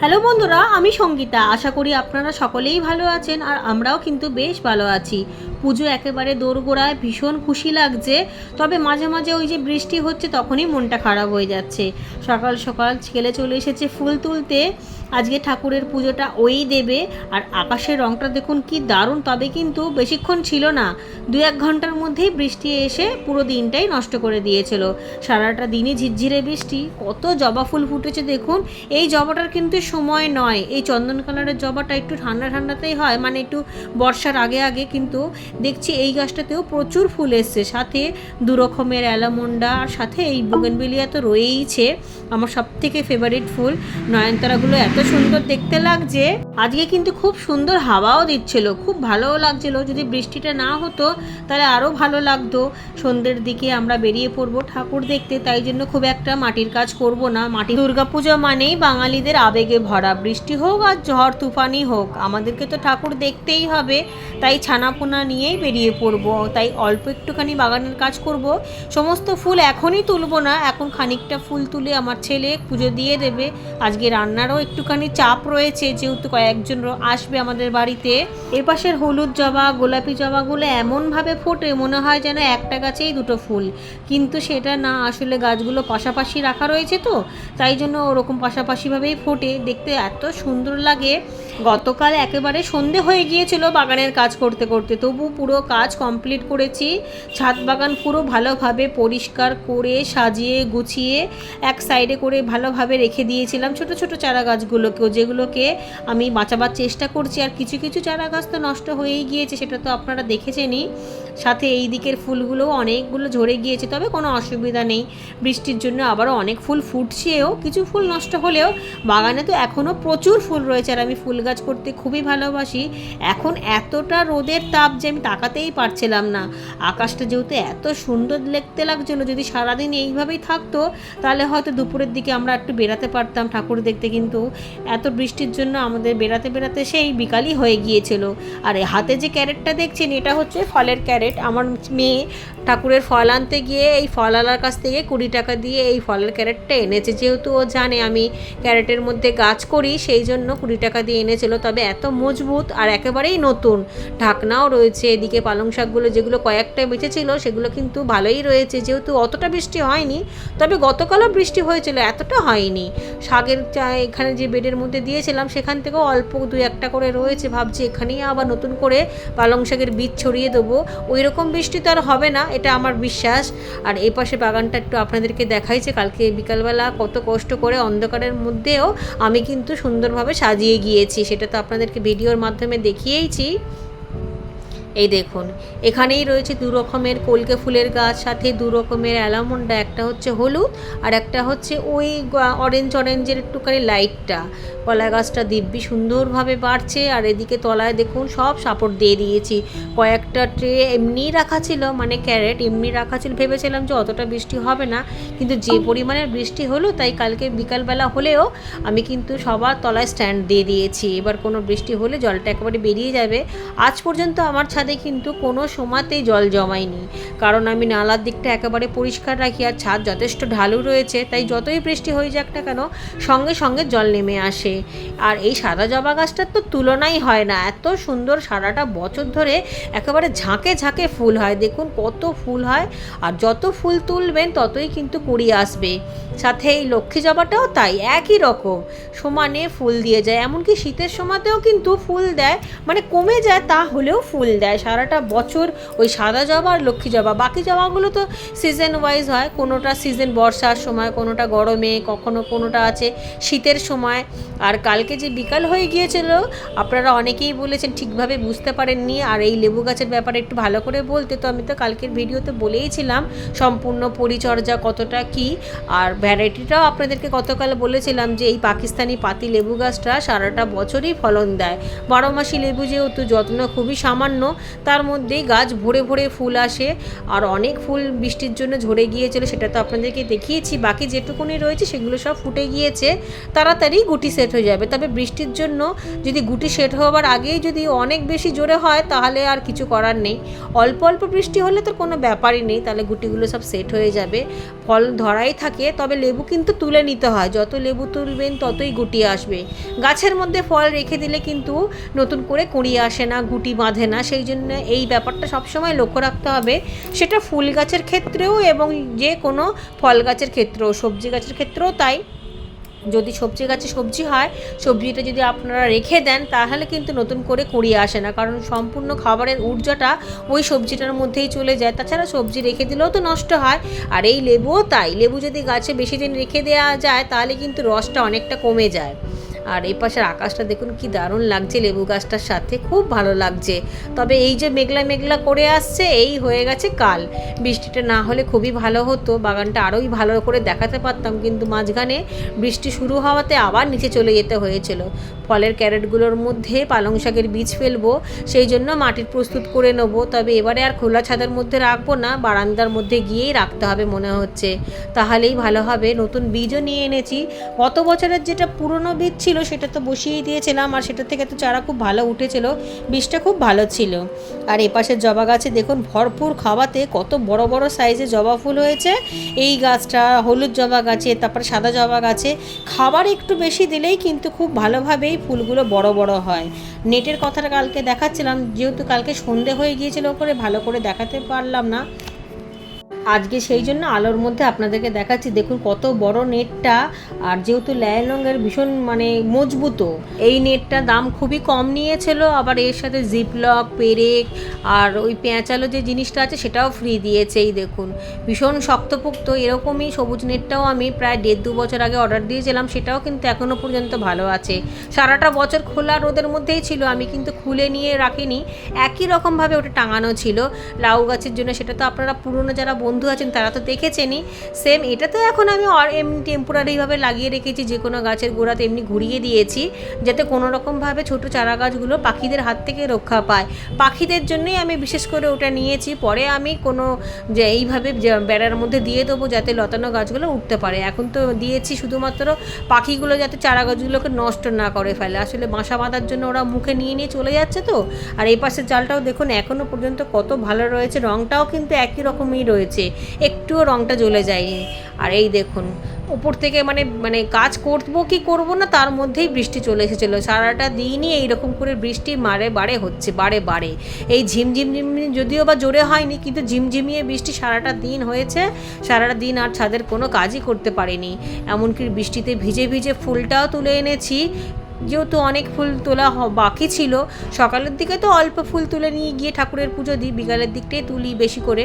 Hello বন্ধুরা, আমি সঙ্গীতা। আশা করি আপনারা সকলেই ভালো আছেন আর আমরাও কিন্তু বেশ ভালো আছি। পুজো একেবারে দোরগোড়ায় ভীষণ খুশি লাগছে, তবে মাঝে মাঝে ওই যে বৃষ্টি হচ্ছে তখনই মনটা খারাপ হয়ে যাচ্ছে। সকাল সকাল ছেলে চলে এসেছে ফুল তুলতে। আজকে ঠাকুরের পুজোটা ওই দেবে, আর আকাশের রংটা দেখুন কি দারুণ, তবে কিন্তু বেশিক্ষণ ছিল না। দু এক ঘণ্টার মধ্যেই বৃষ্টি এসে পুরো দিনটাই নষ্ট করে দিয়েছিল। সারাটা দিনই ঝিরঝিরে বৃষ্টি, কত জবা ফুল ফুটেছে দেখুন। এই জবাটার কিন্তু সময় নয়, এই চন্দন কালারের জবাটা একটু ঠান্ডা ঠান্ডাতেই হয় মানে একটু বর্ষার আগে আগে, কিন্তু দেখছি এই গাছটাতেও প্রচুর ফুল এসছে। সাথে দু রকমের অ্যালামন্ডা, আর সাথে এই বুগেনবেলিয়া তো রয়েইছে, আমার সব থেকে ফেভারিট ফুল। নয়নতারাগুলো এত সুন্দর দেখতে লাগছে। আজকে কিন্তু খুব সুন্দর হাওয়াও দিচ্ছিল, খুব ভালোও লাগছিল। যদি বৃষ্টিটা না হতো, তাহলে আরও ভালো লাগতো। সন্ধ্যের দিকে আমরা বেরিয়ে পড়ব ঠাকুর দেখতে, তাই জন্য খুব একটা মাটির কাজ করব না। মাটি দুর্গাপূজা মানেই বাঙালিদের আবেগে ভরা। বৃষ্টি হোক আর ঝড় তুফানই হোক, আমাদেরকে তো ঠাকুর দেখতেই হবে। তাই ছানাপোনা নিয়েই বেরিয়ে পড়ব। তাই অল্প একটুখানি বাগানের কাজ করব। সমস্ত ফুল এখনই তুলবো না, এখন খানিকটা ফুল তুলে আমার ছেলে পুজো দিয়ে দেবে। আজকে রান্নারও একটুখানি চাপ রয়েছে, যেহেতু কয়েকজন আসবে আমাদের বাড়িতে। এপাশের হলুদ জবা, গোলাপি জবাগুলো এমনভাবে ফোটে, মনে হয় যেন একটা গাছেই দুটো ফুল। কিন্তু সেটা না, আসলে গাছগুলো পাশাপাশি রাখা রয়েছে তো, তাই জন্য ওরকম পাশাপাশিভাবেই ফোটে। দেখতে এত সুন্দর লাগে। গতকাল একেবারে সন্ধে হয়ে গিয়েছিল বাগানের কাজ করতে করতে। তবু পুরো কাজ কমপ্লিট করেছি। ছাদ বাগান পুরো ভালোভাবে পরিষ্কার করে সাজিয়ে গুছিয়ে এক সাইডে করে ভালোভাবে রেখে দিয়েছিলাম ছোট ছোট চারা গাছগুলোকেও যেগুলোকে আমি বাঁচাবার চেষ্টা করছি। আর কিছু কিছু চারা গাছ তো নষ্ট হয়েই গিয়েছে, সেটা তো আপনারা দেখেছেনই। সাথে এই দিকের ফুলগুলোও অনেকগুলো ঝরে গিয়েছে, তবে কোনো অসুবিধা নেই। বৃষ্টির জন্য আবারও অনেক ফুল ফুটছেও, কিছু ফুল নষ্ট হলেও বাগানে তো এখনও প্রচুর ফুল রয়েছে আর আমি ফুল গাছ করতে খুবই ভালোবাসি। এখন এতটা রোদের তাপ যে আমি তাকাতেই পারছিলাম না। আকাশটা যেহেতু এত সুন্দর দেখতে লাগছিল, যদি সারাদিন এইভাবেই থাকতো, তাহলে হয়তো দুপুরের দিকে আমরা একটু বেরাতে পারতাম ঠাকুর দেখতে, কিন্তু এত বৃষ্টির জন্য আমাদের বেরাতে বেরাতে সেই বিকালই হয়ে গিয়েছিল। আর হাতে যে ক্যারেটটা দেখছেন, এটা হচ্ছে ফলের ক্যারেট। আমার মেয়ে ঠাকুরের ফল আনতে গিয়ে এই ফলওয়ালার কাছ থেকে কুড়ি টাকা দিয়ে এই ফলের ক্যারেটটা এনেছে। যেহেতু ও জানে আমি ক্যারেটের মধ্যে গাছ করি, সেই জন্য কুড়ি টাকা দিয়ে এনেছিল। তবে এত মজবুত আর একেবারেই নতুন। ঢাকনাও রয়েছে, এদিকে পালং শাকগুলো যেগুলো কয়েকটা বেঁচেছিল, সেগুলো কিন্তু ভালোই রয়েছে। যেহেতু অতটা বৃষ্টি হয়নি, তবে গতকালও বৃষ্টি হয়েছিল, এতটা হয়নি। শাকের চা এখানে যে বেডের মধ্যে দিয়েছিলাম, সেখান থেকেও অল্প দু একটা করে রয়েছে। ভাবছি এখানেই আবার নতুন করে পালং শাকের বীজ ছড়িয়ে দেবো। ওই রকম বৃষ্টি তো আর হবে না, এটা আমার বিশ্বাস। আর এই পাশে বাগানটা একটু আপনাদেরকে দেখাইছে, কালকে বিকালবেলা কত কষ্ট করে অন্ধকারের মধ্যেও আমি কিন্তু সুন্দরভাবে সাজিয়ে গিয়েছি, সেটা তো আপনাদেরকে ভিডিওর মাধ্যমে দেখিয়েইছি। এই দেখুন, এখানেই রয়েছে দু রকমের কলকে ফুলের গাছ, সাথে দু রকমের অ্যালামন্ডা, একটা হচ্ছে হলুদ আর একটা হচ্ছে ওই অরেঞ্জ অরেঞ্জের একটুখানি লাইটটা কলা গাছটা দিব্যি সুন্দরভাবে বাড়ছে আর এদিকে তলায় দেখুন, সব সাপোর্ট দিয়ে দিয়েছি। কয়েকটা ট্রে এমনিই রাখা ছিল মানে ক্যারেট এমনি রাখা ছিল, ভেবেছিলাম যে অতটা বৃষ্টি হবে না, কিন্তু যে পরিমাণের বৃষ্টি হলো তাই কালকে বিকালবেলা হলেও আমি কিন্তু সবার তলায় স্ট্যান্ড দিয়ে দিয়েছি। এবার কোনো বৃষ্টি হলে জলটা একেবারে বেরিয়ে যাবে। আজ পর্যন্ত আমার ছাদে কিন্তু কোনো সময়তেই জল জমায়নি। কারণ আমি নালার দিকটা একেবারে পরিষ্কার রাখি আর ছাদ যথেষ্ট ঢালু রয়েছে, তাই যতই বৃষ্টি হয়ে যাক না কেন সঙ্গে সঙ্গে জল নেমে আসে। আর এই সাদা জবা গাছটার তো তুলনাই হয় না, এত সুন্দর সারাটা বছর ধরে একেবারে ঝাঁকে ঝাঁকে ফুল হয়, দেখুন কত ফুল হয়। আর যত ফুল তুলবেন ততই কিন্তু কুড়ি আসবে। সাথে এই লক্ষ্মী জবাটাও তাই, একই রকম। সমানে ফুল দিয়ে যায়, এমনকি শীতের সময়তেও কিন্তু ফুল দেয় মানে কমে যায়, তা হলেও ফুল দেয়। সারাটা বছর ওই সাদা জবা আর লক্ষ্মী জবা বাকি জবাগুলো তো সিজন ওয়াইজ হয়। কোনোটা সিজন বর্ষার সময়, কোনোটা গরমে, কখনো কোনোটা আছে শীতের সময়। আর কালকে যে বিকাল হয়ে গিয়েছিল, আপনারা অনেকেই বলেছেন ঠিকভাবে বুঝতে পারেননি। আর এই লেবু গাছের ব্যাপারে একটু ভালো করে বলতে তো আমি তো কালকের ভিডিওতে বলেইছিলাম সম্পূর্ণ পরিচর্যা কতটা কি। আর ভ্যারাইটিটাও আপনাদেরকে গতকাল বলেছিলাম যে এই পাকিস্তানি পাতি লেবু গাছটা সারাটা বছরই ফলন দেয়। বারো মাসি লেবু যেহেতু যত্ন খুবই সামান্য তার মধ্যেই গাছ ভরে ভরে ফুল আসে আর অনেক ফুল বৃষ্টির জন্য ঝরে গিয়েছিল, সেটা তো আপনাদেরকে দেখিয়েছি। বাকি যেটুকুনি রয়েছে সেগুলো সব ফুটে গিয়েছে। তাড়াতাড়ি গুটি সেট হয়ে যাবে। তবে বৃষ্টির জন্য যদি গুটি সেট হওয়ার আগেই যদি অনেক বেশি জোরে হয়, তাহলে আর কিছু করার নেই। অল্প অল্প বৃষ্টি হলে তো কোনো ব্যাপারই নেই, তাহলে গুটিগুলো সব সেট হয়ে যাবে। ফল ধরাই থাকে, তবে লেবু কিন্তু তুলে নিতে হয়। যত লেবু তুলবেন ততই গুটি আসবে। গাছের মধ্যে ফল রেখে দিলে কিন্তু নতুন করে কুড়ি আসে না, গুটি বাঁধে না, সেই জন্য এই ব্যাপারটা সবসময় লক্ষ্য রাখতে হবে। সেটা ফুল গাছের ক্ষেত্রেও এবং যে কোনো ফল গাছের ক্ষেত্রেও, সবজি গাছের ক্ষেত্রেও তাই। যদি সবজি গাছে সবজি হয়, সবজিটা যদি আপনারা রেখে দেন, তাহলে কিন্তু নতুন করে কুড়িয়ে আসে না। কারণ সম্পূর্ণ খাবারের ঊর্জাটা ওই সবজিটার মধ্যেই চলে যায়। তাছাড়া সবজি রেখে দিলেও তো নষ্ট হয়। আর এই লেবুও তাই। লেবু যদি গাছে বেশি দিন রেখে দেওয়া যায়, তাহলে কিন্তু রসটা অনেকটা কমে যায়। আর এই পাশের আকাশটা দেখুন কি দারুণ লাগছে, লেবু গাছটার সাথে খুব ভালো লাগছে। তবে এই যে মেঘলা মেঘলা করে আসছে, এই হয়ে গেছে কাল। বৃষ্টিটা না হলে খুবই ভালো হতো, বাগানটা আরোই ভালো করে দেখাতে পারতাম, কিন্তু মাঝখানে বৃষ্টি শুরু হওয়াতে আবার নিচে চলে যেতে হয়েছিল। ফলের ক্যারেটগুলোর মধ্যে পালং শাকের বীজ ফেলব, সেই জন্য মাটির প্রস্তুত করে নেব। তবে এবারে আর খোলা ছাদের মধ্যে রাখব না, বারান্দার মধ্যে গিয়েই রাখতে হবে মনে হচ্ছে। তাহলেই ভালো হবে। নতুন বীজও নিয়ে এনেছি। গত বছরের যেটা পুরনো বীজ ছিল সেটা তো বসিয়েই দিয়েছিলাম আর সেটা থেকে তো চারা খুব ভালো উঠেছিল বীজটা খুব ভালো ছিল। আর এপাশের জবা গাছে দেখুন ভরপুর খাওয়াতে কত বড় বড় সাইজে জবা ফুল হয়েছে। এই গাছটা হলুদ জবা গাছে, তারপর সাদা জবা গাছে, খাবার একটু বেশি দিলেই কিন্তু খুব ভালোভাবেই ফুলগুলো বড় বড় হয়। নেটের কথাটা কালকে দেখাচ্ছিলাম, যেহেতু কালকে সন্ধে হয়ে গিয়েছিল করে ভালো করে দেখাতে পারলাম না। আজকে সেই জন্য আলোর মধ্যে আপনাদেরকে দেখাচ্ছি, দেখুন কত বড় নেটটা। আর যেহেতু ল্যায় রঙের ভীষণ মানে মজবুত, এই নেটটা দাম খুবই কম নিয়েছিল, আবার এর সাথে জিপলক পেরেক আর ওই পেঁচালো যে জিনিসটা আছে সেটাও ফ্রি দিয়েছে এই দেখুন। ভীষণ শক্তপোক্ত, এরকমই সবুজ নেটটাও আমি প্রায় দেড় দু বছর আগে অর্ডার দিয়েছিলাম, সেটাও কিন্তু এখনও পর্যন্ত ভালো আছে। সারাটা বছর খোলা রোদের মধ্যেই ছিল, আমি কিন্তু খুলে নিয়ে রাখিনি। একই রকমভাবে ওটা টাঙানো ছিল। লাউ গাছের জন্য সেটা তো আপনারা পুরনো যারা বন্ধু আছেন, তারা তো দেখেছেনই। সেম এটা তো এখন আমি এমনি টেম্পোরারিভাবে লাগিয়ে রেখেছি, যে কোনো গাছের গোড়াতে এমনি ঘুরিয়ে দিয়েছি, যাতে কোনো রকমভাবে ছোট চারা গাছগুলো পাখিদের হাত থেকে রক্ষা পায়। পাখিদের জন্যই আমি বিশেষ করে ওটা নিয়েছি, পরে আমি কোনো যে এইভাবে বেড়ার মধ্যে দিয়ে দেবো, যাতে লতানো গাছগুলো উঠতে পারে। এখন তো দিয়েছি শুধুমাত্র পাখিগুলো যাতে চারা গাছগুলোকে নষ্ট না করে ফেলে। আসলে বাসা বাঁধার জন্য ওরা মুখে নিয়ে নিয়ে চলে যাচ্ছে তো। আর এই পাশের জালটাও দেখুন এখনও পর্যন্ত কত ভালো রয়েছে রঙটাও কিন্তু একই রকমই রয়েছে। একটুও রঙটা জ্বলে যায়নি। আর এই দেখুন ওপর থেকে মানে মানে কাজ করব কি করব না, তার মধ্যেই বৃষ্টি চলে এসেছিল। সারাটা দিনই এইরকম করে বৃষ্টি মারে বারে হচ্ছে, বারে বারে। এই ঝিমঝিম ঝিমঝিম যদিও বা জোরে হয়নি, কিন্তু ঝিমঝিমিয়ে বৃষ্টি সারাটা দিন হয়েছে। সারাটা দিন আর ছাদের কোনো কাজই করতে পারিনি। এমনকি বৃষ্টিতে ভিজে ভিজে ফুলটাও তুলে এনেছি। যেহেতু অনেক ফুল তোলা বাকি ছিল, সকালের দিকে তো অল্প ফুল তুলে নিয়ে গিয়ে ঠাকুরের পুজো দিই, বিকালের দিকটাই তুলি বেশি করে।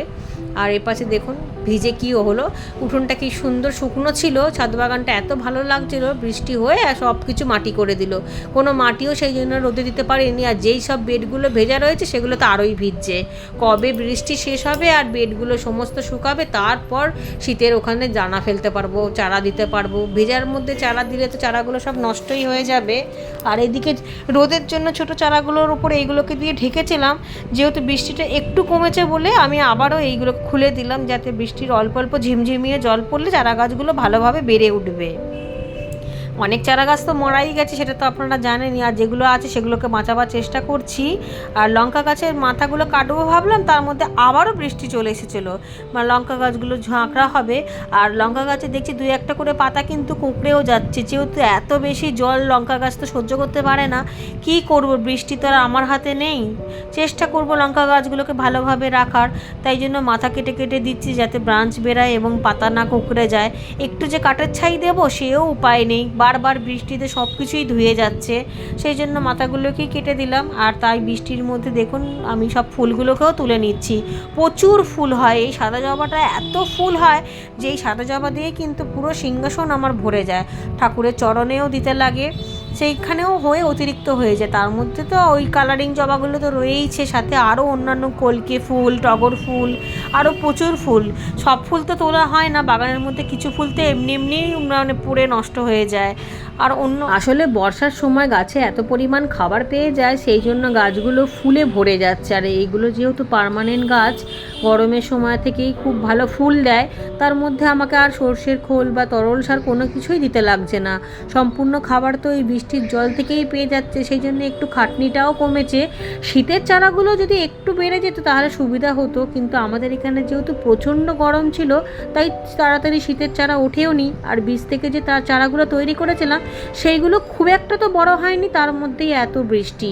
আর এপাশে দেখুন ভিজে কী হলো? উঠোনটা কি সুন্দর শুকনো ছিল? ছাদ বাগানটা এত ভালো লাগছিল, বৃষ্টি হয়ে আর সব কিছু মাটি করে দিল। কোনো মাটিও সেই জন্য রোদে দিতে পারেনি, আর যেই সব বেডগুলো ভেজা রয়েছে সেগুলো তো আরোই ভিজছে। কবে বৃষ্টি শেষ হবে আর বেডগুলো সমস্ত শুকাবে, তারপর শীতের ওখানে জানা ফেলতে পারব, চারা দিতে পারব। ভেজার মধ্যে চারা দিলে তো চারাগুলো সব নষ্টই হয়ে যাবে। আর এদিকে রোদের জন্য ছোট চারাগুলোর উপরে এইগুলোকে দিয়ে ঢেকেছিলাম। যেহেতু বৃষ্টিটা একটু কমেছে বলে আমি আবারও এইগুলো খুলে দিলাম, যাতে বৃষ্টির অল্প অল্প ঝিমঝিমিয়ে জল পড়লে চারা গাছগুলো ভালোভাবে বেড়ে উঠবে। অনেক চারা গাছ তো মরাই গেছে, সেটা তো আপনারা জানেনই। আর যেগুলো আছে, সেগুলোকে বাঁচাবার চেষ্টা করছি। আর লঙ্কা গাছের মাথাগুলো কাটবো ভাবলাম, তার মধ্যে আবারও বৃষ্টি চলে এসেছিল। মানে লঙ্কা গাছগুলো ঝাঁকড়া হবে। আর লঙ্কা গাছে দেখছি দুই একটা করে পাতা কিন্তু কুঁকড়েও যাচ্ছে। যেহেতু এত বেশি জল লঙ্কা গাছ তো সহ্য করতে পারে না, কি করব? বৃষ্টি তো আর আমার হাতে নেই। চেষ্টা করব লঙ্কা গাছগুলোকে ভালোভাবে রাখার। তাই জন্য মাথা কেটে কেটে দিচ্ছি যাতে ব্রাঞ্চ বেরায় এবং পাতা না কুঁকড়ে যায়। একটু যে কাঠের ছাই দেবো, সেও উপায় নেই। বারবার বৃষ্টিতে সব কিছুই ধুয়ে যাচ্ছে, সেই জন্য মাথাগুলোকেই কেটে দিলাম। আর তাই বৃষ্টির মধ্যে দেখুন, আমি সব ফুলগুলোকেও তুলে নিচ্ছি। প্রচুর ফুল হয়, এই সাদা জবাটা এত ফুল হয় যে এই সাদা জবা দিয়ে কিন্তু পুরো সিংহাসন আমার ভরে যায়। ঠাকুরের চরণেও দিতে লাগে। সেইখানেও হয়ে অতিরিক্ত হয়েছে। তার মধ্যে তো ওই কালারিং জবাগুলো তো রয়েইছে, সাথে আরও অন্যান্য কলকে ফুল, টগর ফুল আরও প্রচুর ফুল। সব ফুল তো তোলা হয় না, বাগানের মধ্যে কিছু ফুল তো এমনি এমনিই মানে পুড়ে নষ্ট হয়ে যায়। আর অন্য আসলে বর্ষার সময় গাছে এত পরিমাণ খাবার পেয়ে যায়, সেই জন্য গাছগুলো ফুলে ভরে যাচ্ছে। আর এইগুলো যেহেতু পার্মানেন্ট গাছ, গরমের সময় থেকেই খুব ভালো ফুল দেয়, তার মধ্যে আমাকে আর সর্ষের খোল বা তরল সার কোনো কিছুই দিতে লাগছে না। সম্পূর্ণ খাবার তো এই বৃষ্টির জল থেকেই পেয়ে যাচ্ছে, সেই জন্য একটু খাটনিটাও কমেছে। শীতের চারাগুলো যদি একটু বেড়ে যেত তাহলে সুবিধা হতো, কিন্তু আমাদের এখানে যেহেতু প্রচণ্ড গরম ছিল, তাই তাড়াতাড়ি শীতের চারা ওঠেও নি। আর বীজ থেকে যে তার চারাগুলো তৈরি করেছিলাম, সেইগুলো খুব একটা তো বড় হয়নি, তার মধ্যেই এত বৃষ্টি।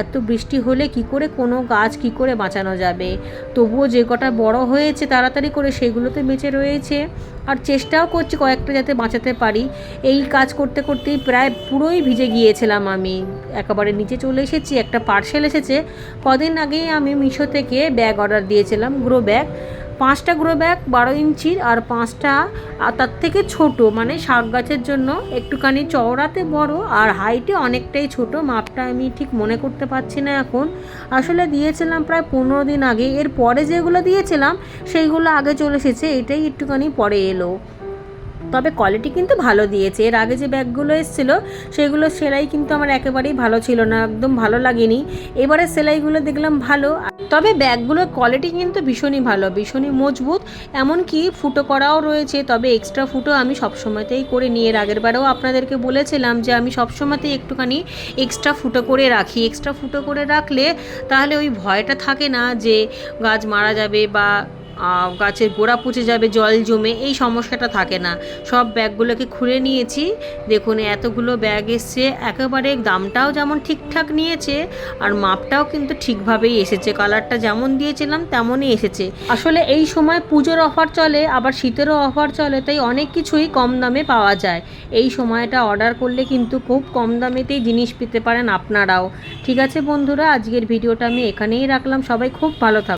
এত বৃষ্টি হলে কি করে কোনো গাছ কি করে বাঁচানো যাবে? তবুও যে কটা বড় হয়েছে তাড়াতাড়ি করে সেগুলোতে বেঁচে রয়েছে। আর চেষ্টাও করছি কয়েকটা যাতে বাঁচাতে পারি। এই কাজ করতে করতেই প্রায় পুরোই ভিজে গিয়েছিলাম আমি। একেবারে নিচে চলে এসেছি, একটা পার্সেল এসেছে। কদিন আগেই আমি মিশো থেকে ব্যাগ অর্ডার দিয়েছিলাম গ্রো ব্যাগ পাঁচটা গ্রো ব্যাগ বারো ইঞ্চির আর পাঁচটা তার থেকে ছোট মানে শাক গাছের জন্য একটুখানি চওড়াতে বড় আর হাইটে অনেকটাই ছোট, মাপটা আমি ঠিক মনে করতে পারছি না এখন। আসলে দিয়েছিলাম প্রায় পনেরো দিন আগে এর পরে যেগুলো দিয়েছিলাম, সেইগুলো আগে চলে এসেছে, এটাই একটুখানি পরে এলো। তবে কোয়ালিটি কিন্তু ভালো দিয়েছে। এর আগে যে ব্যাগগুলো এসেছিল, সেগুলো সেলাই কিন্তু আমার একেবারেই ভালো ছিল না, একদম ভালো লাগেনি। এবারে সেলাইগুলো দেখলাম ভালো। তবে ব্যাগগুলোর কোয়ালিটি কিন্তু ভীষণই ভালো, ভীষণই মজবুত। এমনকি ফুটো করাও রয়েছে, তবে এক্সট্রা ফুটো আমি সবসময়তেই করে নিয়ে এর আগের বারেও আপনাদেরকে বলেছিলাম যে আমি সবসময়তেই একটুখানি এক্সট্রা ফুটো করে রাখি। এক্সট্রা ফুটো করে রাখলে তাহলে ওই ভয়টা থাকে না যে গাছ মারা যাবে বা গাছের গোড়া পচে যাবে, জল জমে, এই সমস্যাটা থাকে না। সব ব্যাগগুলোকে খুলে নিয়েছি। দেখুন, এতগুলো ব্যাগ এসছে, একেবারে দামটাও যেমন ঠিকঠাক নিয়েছে, আর মাপটাও কিন্তু ঠিকভাবেই এসেছে। কালারটা যেমন দিয়েছিলাম, তেমনই এসেছে। আসলে এই সময় পুজোর অফার চলে, আবার শীতেরও অফার চলে, তাই অনেক কিছুই কম দামে পাওয়া যায়। এই সময়টা অর্ডার করলে কিন্তু খুব কম দামেতেই জিনিস পেতে পারেন আপনারাও। ঠিক আছে বন্ধুরা, আজকের ভিডিওটা আমি এখানেই রাখলাম। সবাই খুব ভালো থাকুন